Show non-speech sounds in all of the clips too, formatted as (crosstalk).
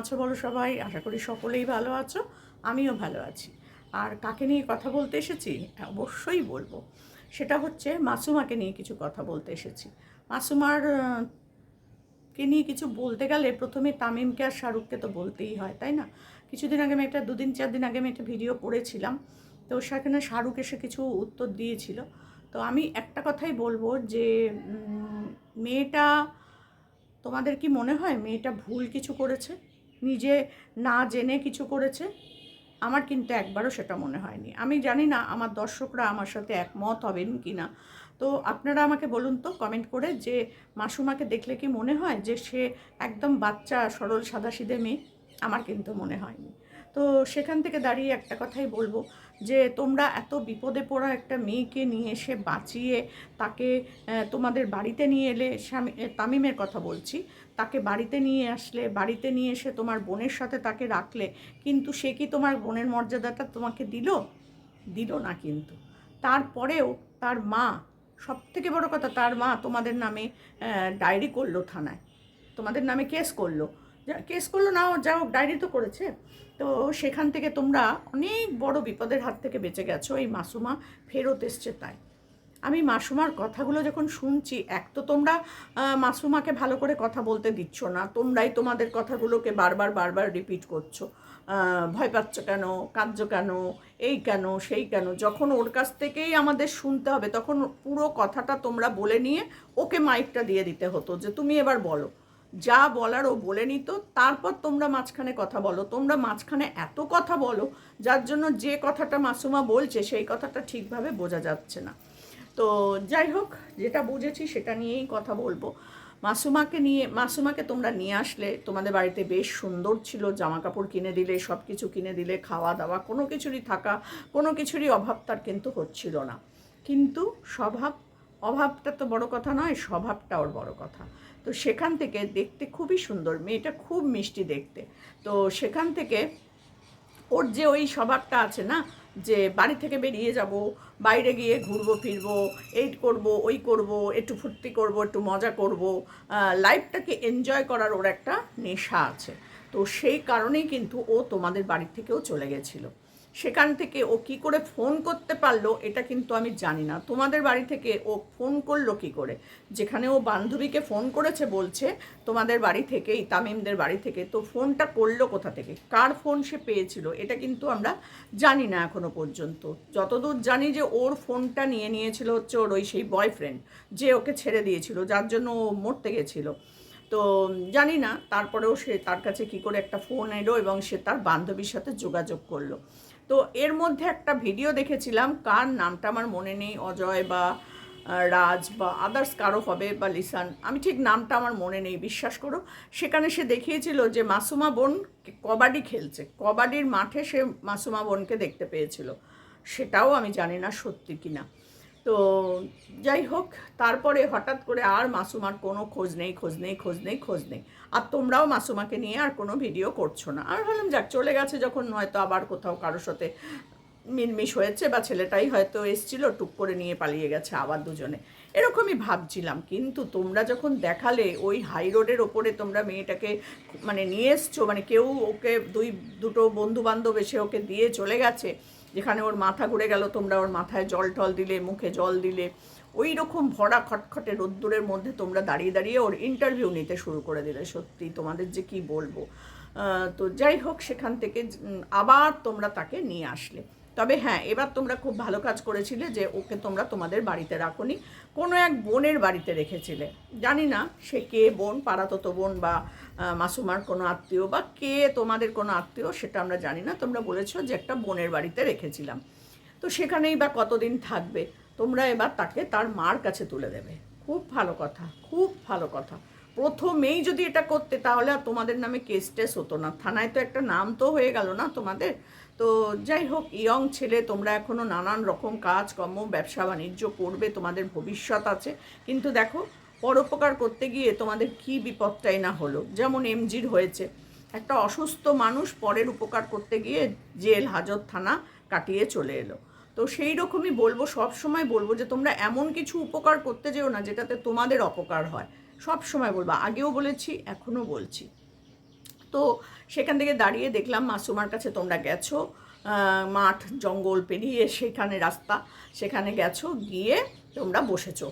আছো বলো সবাই? আশা করি সকলেই ভালো আছো, আমিও ভালো আছি। আর কাকে নিয়ে কথা বলতে এসেছি? অবশ্যই বলব। সেটা হচ্ছে মাসুমাকে নিয়ে কিছু কথা বলতে এসেছি। মাসুমার কে নিয়ে কিছু বলতে গেলে প্রথমে তামিমকে আর শাহরুখকে তো বলতেই হয়, তাই না? কিছুদিন আগে আমি একটা, দুদিন চার দিন আগে আমি একটা ভিডিও করেছিলাম। তো সেখানে শাহরুখ এসে কিছু উত্তর দিয়েছিল। তো আমি একটা কথাই বলব যে মেয়েটা, তোমাদের কি মনে হয় মেয়েটা ভুল কিছু করেছে? নিজে না জেনে কিছু করেছে? আমার কিন্তু একবারও সেটা মনে হয়নি। আমি জানি না আমার দর্শকরা আমার সাথে একমত হবেন কি না। তো আপনারা আমাকে বলুন তো কমেন্ট করে যে মাসুমাকে দেখলে কি মনে হয় যে সে একদম বাচ্চা সরল সাদাসিধে মেয়ে? আমার কিন্তু মনে হয়নি। তো সেখান থেকে দাঁড়িয়ে একটা কথাই বলব যে তোমরা এত বিপদে পড়া একটা মেয়েকে নিয়ে এসে বাঁচিয়ে তাকে তোমাদের বাড়িতে নিয়ে এলে, স্বামী তামিমের কথা বলছি, তাকে বাড়িতে নিয়ে আসলে, বাড়িতে নিয়ে এসে তোমার বোনের সাথে তাকে রাখলে, কিন্তু সে কি তোমার বোনের মর্যাদাটা তোমাকে দিল? দিল না কিন্তু। তারপরেও তার মা সব থেকে বড় কথা, তার মা তোমাদের নামে ডায়েরি করল থানায়। তোমাদের নামে কেস করল। কেস করল না যা হোক, ডায়েরি তো করেছে। তো সেখান থেকে তোমরা অনেক বড় বিপদের হাত থেকে বেঁচে গেছো, এই মাসুমা ফেরত এসছে তাই। আমি মাসুমার কথাগুলো যখন শুনছি, এক তো তোমরা মাসুমাকে ভালো করে কথা বলতে দিচ্ছ না, তোমরাই তোমাদের কথাগুলোকে বারবার বারবার রিপিট করছ। ভয় পাচ্ছ কেন, কাঁদছো কেন, এই কেন, সেই কেন? যখন ওর কাছ থেকেই আমাদের শুনতে হবে, তখন পুরো কথাটা তোমরা বলে নিয়ে ওকে মাইকটা দিয়ে দিতে হতো যে, তুমি এবার বলো। যা বলার ও বলে নিত, তারপর তোমরা মাঝখানে কথা বলো। তোমরা মাঝখানে এত কথা বলো, যার জন্য যে কথাটা মাসুমা বলছে, সেই কথাটা ঠিকভাবে বোঝা যাচ্ছে না। তো যাই হোক, যেটা বুঝেছি সেটা নিয়েই কথা বলব। মাসুমাকে নিয়ে, মাসুমাকে তোমরা নিয়ে আসলে, তোমাদের বাড়িতে বেশ সুন্দর ছিল জামা কাপড় কিনে দিলে সব কিছু কিনে দিলে খাওয়া দাওয়া কোনো কিছুরই থাকা, কোনো কিছুরই অভাব তার কিন্তু হচ্ছিল না। কিন্তু স্বভাব, অভাবটা তো বড় কথা নয়, স্বভাবটা ওর বড় কথা। তো সেখান থেকে দেখতে খুবই সুন্দর, মেয়েটা খুব মিষ্টি দেখতে। তো সেখান থেকে ওর যে ওই স্বভাবটা আছে না, যে বাড়ি থেকে বেরিয়ে যাব, বাইরে গিয়ে ঘুরবো, ফিরবো এই করব, ওই করব, একটু ফুর্তি করব, একটু মজা করব লাইফটাকে এনজয় করার ওর একটা নেশা আছে। তো সেই কারণেই কিন্তু ও তোমাদের বাড়ি থেকেও চলে গেছিল। সেখান থেকে ও কি করে ফোন করতে পারল, এটা কিন্তু আমি জানি না। তোমাদের বাড়ি থেকে ও ফোন করল কি করে? যেখানে ও বান্ধবীকে ফোন করেছে, বলছে, তোমাদের বাড়ি থেকেই তামিমদের বাড়ি থেকে, তো ফোনটা করল কোথা থেকে? কার ফোন সে পেয়েছিল? এটা কিন্তু আমরা জানি না এখনও পর্যন্ত। যতদূর জানি যে ওর ফোনটা নিয়ে নিয়েছিল হচ্ছে ওর ওই সেই বয়ফ্রেন্ড যে ওকে ছেড়ে দিয়েছিল, যার জন্য ও মরতে গেছিল। তো জানি না, তারপরেও সে তার কাছে কি করে একটা ফোন এলো এবং সে তার বান্ধবীর সাথে যোগাযোগ করল। তো এর মধ্যে একটা ভিডিও দেখেছিলাম, কার নামটা আমার মনে নেই, অজয় বা রাজ বা আদার্স কারও হবে বা লিসান, আমি ঠিক নামটা আমার মনে নেই, বিশ্বাস করো। সেখানে সে দেখিয়েছিল যে মাসুমা বোন কবাডি খেলছে, কবাডির মাঠে সে মাসুমা বোনকে দেখতে পেয়েছিল। সেটাও আমি জানি না সত্যি কিনা। তো যাই হোক, তারপরে হঠাৎ করে আর মাসুমার কোনো খোঁজ নেই খোঁজ নেই খোঁজ নেই খোঁজ নেই। আর তোমরাও মাসুমাকে নিয়ে আর কোনো ভিডিও করছ না। আর ভাবলাম, যাক, চলে গেছে যখন হয়তো আবার কোথাও কারোর সাথে মিলমিশ হয়েছে বা ছেলেটাই হয়তো এসছিল, টুক করে নিয়ে পালিয়ে গেছে আবার দুজনে। এরকমই ভাবছিলাম, কিন্তু তোমরা যখন দেখালে ওই হাই রোডের ওপরে তোমরা মেয়েটাকে মানে নিয়ে এসছো মানে কেউ ওকে, দুই, দুটো বন্ধু বান্ধব এসে ওকে দিয়ে চলে গেছে যেখানে ওর মাথা ঘুরে গেল, তোমরা ওর মাথায় জল টল দিলে, মুখে জল দিলে। ওই রকম ভরা খটখটে রোদ্দুরের মধ্যে তোমরা দাঁড়িয়ে দাঁড়িয়ে ওর ইন্টারভিউ নিতে শুরু করে দিলে, সত্যি। তোমাদের যে কি বলব? তো যাই হোক, সেখান থেকে আবার তোমরা তাকে নিয়ে আসলে। তবে হ্যাঁ এবার তোমরা খুব ভালো কাজ করেছিলে যে ওকে তোমরা তোমাদের বাড়িতে রাখোনি। কোনো এক বোনের বাড়িতে রেখেছিলে। জানি না সে কে বোন পাড়াতত বোন বা মাসুমার কোনো আত্মীয় বা কে তোমাদের কোনো আত্মীয় সেটা আমরা জানি না। তোমরা বলেছ যে একটা বোনের বাড়িতে রেখেছিলাম। তো সেখানেই বা কতদিন থাকবে? তোমরা এবার তাকে তার মার কাছে তুলে দেবে। খুব ভালো কথা, খুব ভালো কথা। প্রথমেই যদি এটা করতে তাহলে আর তোমাদের নামে কেস টেস হতো না। থানায় তো একটা নাম তো হয়ে গেল না তোমাদের? তো যাই হোক, ইয়ং ছেলে, তোমরা এখনও নানান রকম কাজ, কর্ম, ব্যবসা, বাণিজ্য করবে, তোমাদের ভবিষ্যৎ আছে। কিন্তু দেখো, পরোপকার করতে গিয়ে তোমাদের কি বিপদটাই না হলো। যেমন এমজির হয়েছে। একটা অসুস্থ মানুষ পরের উপকার করতে গিয়ে জেল, হাজত, থানা কাটিয়ে চলে এলো। তো সেই রকমই বলব, সব সময় বলব যে, তোমরা এমন কিছু উপকার করতে যেও না যেটাতে তোমাদের অপকার হয়। সব সময় বলব। আগেও বলেছি এখনও বলছি। তো সেখান থেকে দাঁড়িয়ে দেখলাম, মাসুমার কাছে তোমরা গেছো। মাঠ, জঙ্গল পেরিয়ে সেখানে রাস্তা, সেখানে গেছো, গিয়ে তোমরা বসেছো।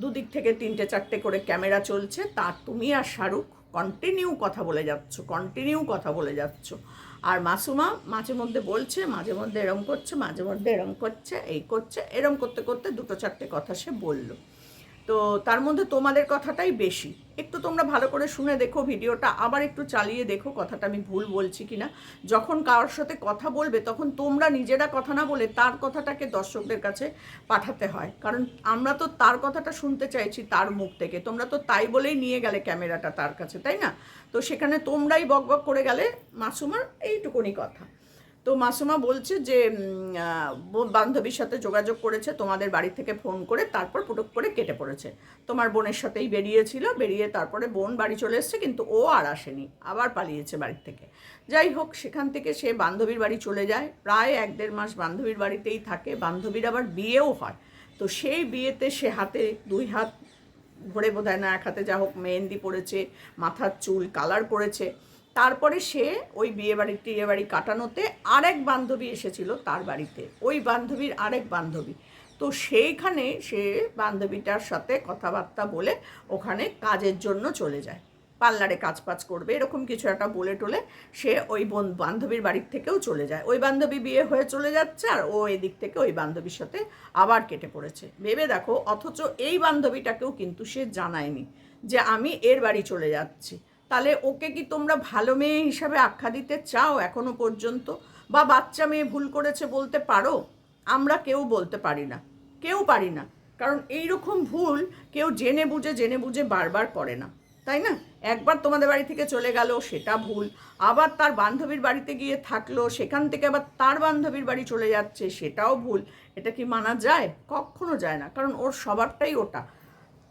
দুদিক থেকে তিনটে চারটে করে ক্যামেরা চলছে তার তুমি আর শাহরুখ কন্টিনিউ কথা বলে যাচ্ছ কন্টিনিউ কথা বলে যাচ্ছ। আর মাসুমা মাঝে মধ্যে বলছে, মাঝে মধ্যে এরম করছে, মাঝে মধ্যে এরম করছে, এই করছে, এরম করতে করতে দুটো চারটে কথা সে বলল। তো তার মধ্যে তোমাদের কথাটাই বেশি। একটু তোমরা ভালো করে শুনে দেখো ভিডিওটা, আবার একটু চালিয়ে দেখো কথাটা আমি ভুল বলছি কিনা। যখন কারোর সাথে কথা বলবে, তখন তোমরা নিজেরা কথা না বলে তার কথাটাকে দর্শকদের কাছে পাঠাতে হয়। কারণ আমরা তো তার কথাটা শুনতে চাইছি তার মুখ থেকে। তোমরা তো তাই বলেই নিয়ে গেলে ক্যামেরাটা তার কাছে, তাই না? তো সেখানে তোমরাই বকবক করে গেলে মাসুমার এইটুকুনি কথা। তো মাসুমা বলছে যে বান্ধবীর সাথে যোগাযোগ করেছে, তোমাদের বাড়ি থেকে ফোন করে তারপর পুটুক করে কেটে পড়েছে। তোমার বোনের সাথেই বেরিয়েছিল, বেরিয়ে তারপরে বোন বাড়ি চলে এসছে, কিন্তু ও আর আসেনি, আবার পালিয়েছে বাড়ির থেকে। যাই হোক, সেখান থেকে সে বান্ধবীর বাড়ি চলে যায়। প্রায় এক দেড় মাস বান্ধবীর বাড়িতেই থাকে, বান্ধবীর আবার বিয়েও হয়। তো সেই বিয়েতে সে হাতে দুই হাত, ভরে বোধহয় না, এক হাতে যা হোক মেহেন্দি পড়েছে মাথার চুল কালার করেছে। তারপরে সে ওই বিয়ে বাড়ি টিয়ে বাড়ি কাটানোতে আরেক বান্ধবী এসেছিল তার বাড়িতে। ওই বান্ধবীর আরেক বান্ধবী। তো সেইখানে সে বান্ধবীটার সাথে কথাবার্তা বলে ওখানে কাজের জন্য চলে যায়। পার্লারে কাজ পাজ করবে, এরকম কিছু একটা বলে টলে সে ওই বোন, বান্ধবীর বাড়ির থেকেও চলে যায়। ওই বান্ধবী বিয়ে হয়ে চলে যাচ্ছে আর ও এদিক থেকে ওই বান্ধবীর সাথে আবার কেটে পড়েছে। ভেবে দেখো, অথচ এই বান্ধবীটাকেও কিন্তু সে জানায়নি যে আমি এর বাড়ি চলে যাচ্ছি। তাহলে ওকে কি তোমরা ভালো মেয়ে হিসাবে আখ্যা দিতে চাও এখনও পর্যন্ত? বা বাচ্চা মেয়ে ভুল করেছে বলতে পারো? আমরা কেউ বলতে পারি না। কেউ পারি না। কারণ এই রকম ভুল কেউ জেনে বুঝে জেনে বুঝে বারবার করে না। তাই না? একবার তোমাদের বাড়ি থেকে চলে গেল, সেটা ভুল। আবার তার বান্ধবীর বাড়িতে গিয়ে থাকল, সেখান থেকে আবার তার বান্ধবীর বাড়ি চলে যাচ্ছে, সেটাও ভুল। এটা কি মানা যায়? কখনো যায় না। কারণ ওর সবারটাই ওটা।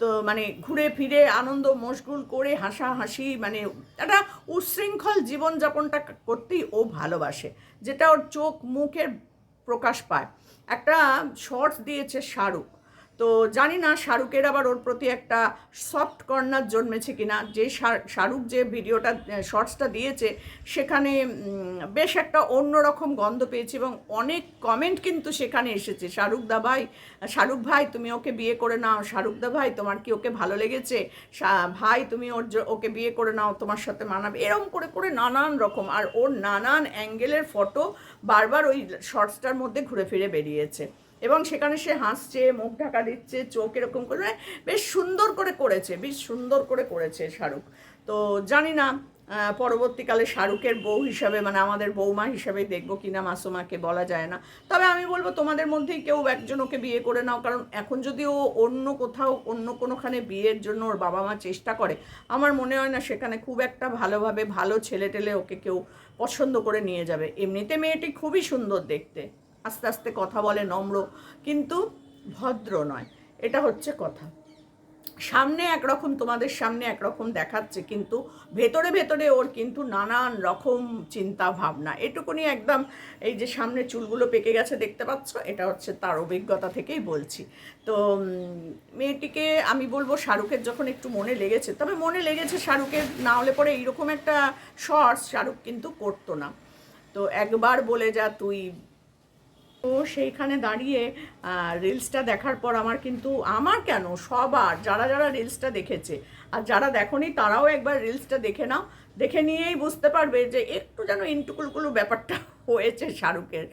তো মানে ঘুরে ফিরে আনন্দ মশগুল করে হাসাহাসি মানে একটা উচ্ছৃঙ্খল জীবনযাপনটা করতেই ও ভালোবাসে, যেটা ওর চোখ মুখের প্রকাশ পায়। একটা শর্টস দিয়েছে শাহরুখ। তো জানি না শাহরুখের আবার ওর প্রতি একটা সফট কর্নার জন্মেছে কিনা। যে শাহরুখ যে ভিডিওটা শর্টসটা দিয়েছে, সেখানে বেশ একটা অন্যরকম গন্ধ পেয়েছি এবং অনেক কমেন্ট কিন্তু সেখানে এসেছে। শাহরুখ দা ভাই, শাহরুখ ভাই, তুমি ওকে বিয়ে করে নাও। শাহরুখ দা ভাই, তোমার কি ওকে ভালো লেগেছে? ভাই, তুমি ওর ওকে বিয়ে করে নাও, তোমার সাথে মানাবে। এরকম করে করে নানান রকম। আর ওর নানান অ্যাঙ্গেলের ফটো বারবার ওই শর্টসটার মধ্যে ঘুরে ফিরে বেরিয়েছে। এবং সেখানে সে হাসছে, মুখ ঢাকা দিচ্ছে, চোখ এরকম করে মানে বেশ সুন্দর করে করেছে, বেশ সুন্দর করে করেছে শাহরুখ। তো জানি না পরবর্তীকালে শাহরুখের বউ হিসাবে মানে আমাদের বৌমা হিসাবে দেখব কিনা, মাসুমাকে বলা যায় না। তবে আমি বলব, তোমাদের মধ্যেই কেউ একজন ওকে বিয়ে করে নাও, কারণ এখন যদি ও অন্য কোথাও, অন্য কোনোখানে বিয়ের জন্য ওর বাবা মা চেষ্টা করে, আমার মনে হয় না সেখানে খুব একটা ভালোভাবে ভালো ছেলে টেলে ওকে কেউ পছন্দ করে নিয়ে যাবে। এমনিতে মেয়েটি খুবই সুন্দর দেখতে। আস্তে আস্তে কথা বলে নম্র, কিন্তু ভদ্র নয়। এটা হচ্ছে কথা। সামনে একরকম, তোমাদের সামনে একরকম দেখাচ্ছে, কিন্তু ভেতরে ভেতরে ওর কিন্তু নানান রকম চিন্তা ভাবনা। এটুকুনি একদম এই যে সামনে চুলগুলো পেকে গেছে দেখতে পাচ্ছ, এটা হচ্ছে তার অভিজ্ঞতা থেকেই বলছি। তো মেয়েটিকে আমি বলব শাহরুখের যখন একটু মনে লেগেছে, তবে মনে লেগেছে শাহরুখের না হলে পরে এইরকম একটা শর্টস শাহরুখ কিন্তু করতো না। তো একবার বলে যা, তুই তো সেইখানে দাঁড়িয়ে রিলসটা দেখার পর আমার কিন্তু, আমার কেন? সবার, যারা যারা রিলসটা দেখেছে, আর যারা দেখোনি তারাও একবার রিলসটা দেখে নাও। দেখে নিয়েই বুঝতে পারবে যে একটু যেন ইন্টুকুলকুলু ব্যাপারটা (laughs) হয়েছে শাহরুখের।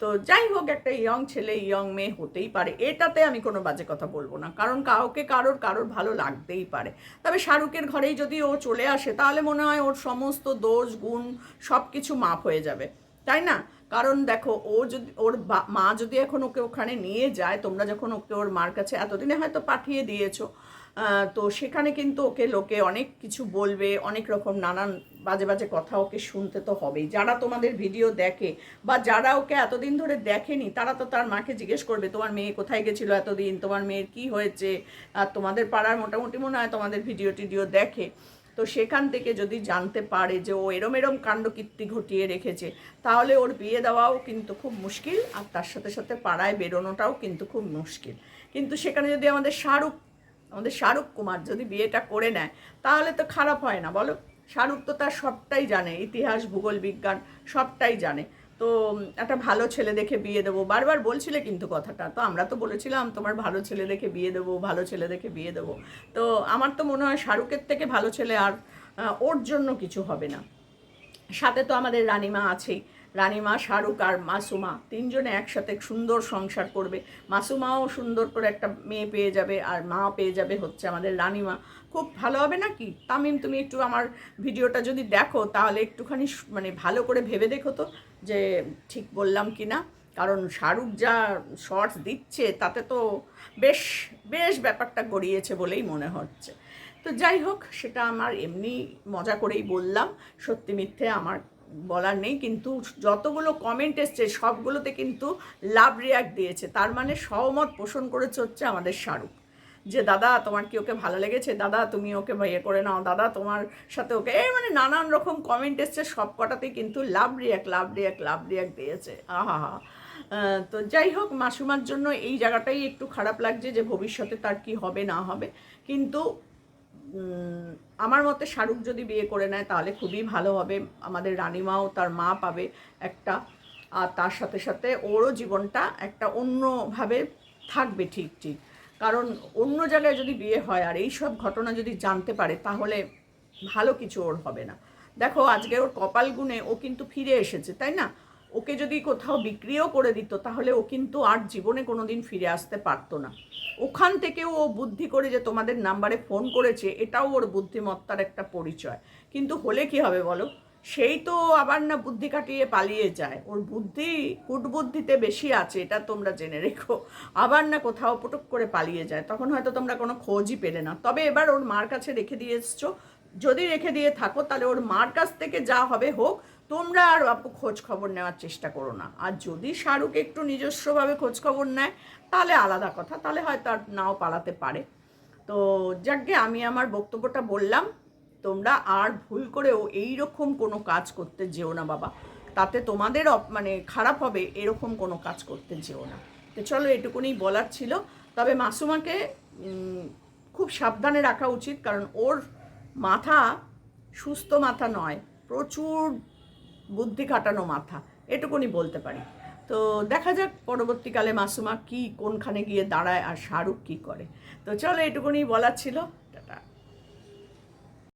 তো যাই হোক, একটা ইয়ং ছেলে ইয়ং মেয়ে হতেই পারে। এটাতে আমি কোনো বাজে কথা বলব না। কারণ কাউকে কারোর কারোর ভালো লাগতেই পারে। তবে শাহরুখের ঘরেই যদি ও চলে আসে, তাহলে মনে হয় ওর সমস্ত দোষ, গুণ সব কিছু মাপ হয়ে যাবে। তাই না? কারণ দেখো, ও যদি, ওর মা যদি এখন ওকে ওখানে নিয়ে যায়, তোমরা যখন ওকে ওর মার কাছে এতদিনে হয়তো পাঠিয়ে দিয়েছ তো সেখানে কিন্তু ওকে লোকে অনেক কিছু বলবে, অনেক রকম নানান বাজে বাজে কথা ওকে শুনতে তো হবেই। যারা তোমাদের ভিডিও দেখে বা যারা ওকে এতদিন ধরে দেখেনি, তারা তো তার মাকে জিজ্ঞেস করবে, তোমার মেয়ে কোথায় গেছিল এতদিন? তোমার মেয়ের কি হয়েছে? আর তোমাদের পাড়ার মোটামুটি মনে হয় তোমাদের ভিডিও টিডিও দেখে। তো সেখান থেকে যদি জানতে পারে যে ও এরম এরম কাণ্ড কীর্তি ঘটিয়ে রেখেছে, তাহলে ওর বিয়ে দেওয়াও কিন্তু খুব মুশকিল আর তার সাথে সাথে পাড়ায় বেরোনোটাও কিন্তু খুব মুশকিল। কিন্তু সেখানে যদি আমাদের শাহরুখ আমাদের শাহরুখ কুমার যদি বিয়েটা করে নেয়, তাহলে তো খারাপ হয় না, বলো? শাহরুখ তো তার সবটাই জানে, ইতিহাস, ভূগোল, বিজ্ঞান সবটাই জানে। তো একটা ভালো ছেলে দেখে বিয়ে দেবো। বারবার বলছিলে কিন্তু কথাটা। তো আমরা তো বলেছিলাম, তোমার ভালো ছেলে দেখে বিয়ে দেবো, ভালো ছেলে দেখে বিয়ে দেবো। তো আমার তো মনে হয় শাহরুখের থেকে ভালো ছেলে আর ওর জন্য কিছু হবে না। সাথে তো আমাদের রানিমা আছেই। রানিমা, শাহরুখ আর মাসুমা তিনজনে একসাথে সুন্দর সংসার করবে। মাসুমাও সুন্দর করে একটা মেয়ে পেয়ে যাবে আর মা পেয়ে যাবে হচ্ছে আমাদের রানিমা। খুব ভালো হবে না কি? তামিম, তুমি একটু আমার ভিডিওটা যদি দেখো তাহলে একটুখানি মানে ভালো করে ভেবে দেখো তো। যে ঠিক বললাম কি না কারণ শাহরুখ যা শর্টস দিচ্ছে তাতে তো বেশ বেশ ব্যাপারটা গড়িয়েছে বলেই মনে হচ্ছে। তো যাই হোক, সেটা আমার এমনি মজা করেই বললাম, সত্যি মিথ্যে আমার বলার নেই, কিন্তু যতগুলো কমেন্ট এসছে, সবগুলোতে কিন্তু লাভ রিয়াক্ট দিয়েছে, তার মানে সহমত পোষণ করেছে হচ্ছে আমাদের শাহরুখ। যে, দাদা, তোমার কি ওকে ভালো লেগেছে? দাদা, তুমি ওকে ইয়ে করে নাও। দাদা, তোমার সাথে ওকে এই মানে নানান রকম কমেন্ট এসছে। সব কটাতেই কিন্তু love react love react love react দিয়েছে। আহা তো যাই হোক, মাসুমার জন্য এই জায়গাটাই একটু খারাপ লাগছে যে, ভবিষ্যতে তার কি হবে, না হবে। কিন্তু আমার মতে শাহরুখ যদি বিয়ে করে নেয়, তাহলে খুবই ভালো হবে। আমাদের রানিমাও তার মা পাবে একটা। আর তার সাথে সাথে ওরও জীবনটা একটা অন্যভাবে থাকবে ঠিক ঠিক। কারণ অন্য জায়গায় যদি বিয়ে হয় আর এই সব ঘটনা যদি জানতে পারে, তাহলে ভালো কিছু ওর হবে না। দেখো, আজকে ওর কপাল গুণে ও কিন্তু ফিরে এসেছে, তাই না? ওকে যদি কোথাও বিক্রিও করে দিত, তাহলে ও কিন্তু আর জীবনে কোনো দিন ফিরে আসতে পারতো না। ওখান থেকেও ও বুদ্ধি করে যে তোমাদের নাম্বারে ফোন করেছে, এটাও ওর বুদ্ধিমত্তার একটা পরিচয়। কিন্তু হলে কি হবে বলো? সেই তো আবার না বুদ্ধি কাটিয়ে পালিয়ে যায়। ওর বুদ্ধি কুটবুদ্ধিতে বেশি আছে, এটা তোমরা জেনে রেখো। আবার না কোথাও পটক করে পালিয়ে যায়, তখন হয়তো তোমরা কোনো খোঁজই পেলে না। তবে এবার ওর মার কাছে রেখে দিয়ে এসছো। যদি রেখে দিয়ে থাকো, তাহলে ওর মার কাছ থেকে যা হবে হোক, তোমরা আর আপু খোঁজ খবর নেওয়ার চেষ্টা করো না। আর যদি শাহরুখ একটু নিজস্বভাবে খোঁজ খবর নেয়, তাহলে আলাদা কথা। তাহলে হয়তো আর নাও পালাতে পারে। তো যাকে আমি আমার বক্তব্যটা বললাম। তোমরা আর ভুল করেও এই রকম কোনো কাজ করতে যেও না, বাবা। তাতে তোমাদের মানে খারাপ হবে, এরকম কোনো কাজ করতে যেও না। তো চলো, এটুকুনি বলার ছিল। তবে মাসুমাকে খুব সাবধানে রাখা উচিত, কারণ ওর মাথা সুস্থ মাথা নয়, প্রচুর বুদ্ধি খাটানো মাথা। এটুকুনি বলতে পারি। তো দেখা যাক পরবর্তীকালে মাসুমা কি, কোনখানে গিয়ে দাঁড়ায় আর শাহরুখ কি করে। তো চলো, এটুকুনি বলার ছিল।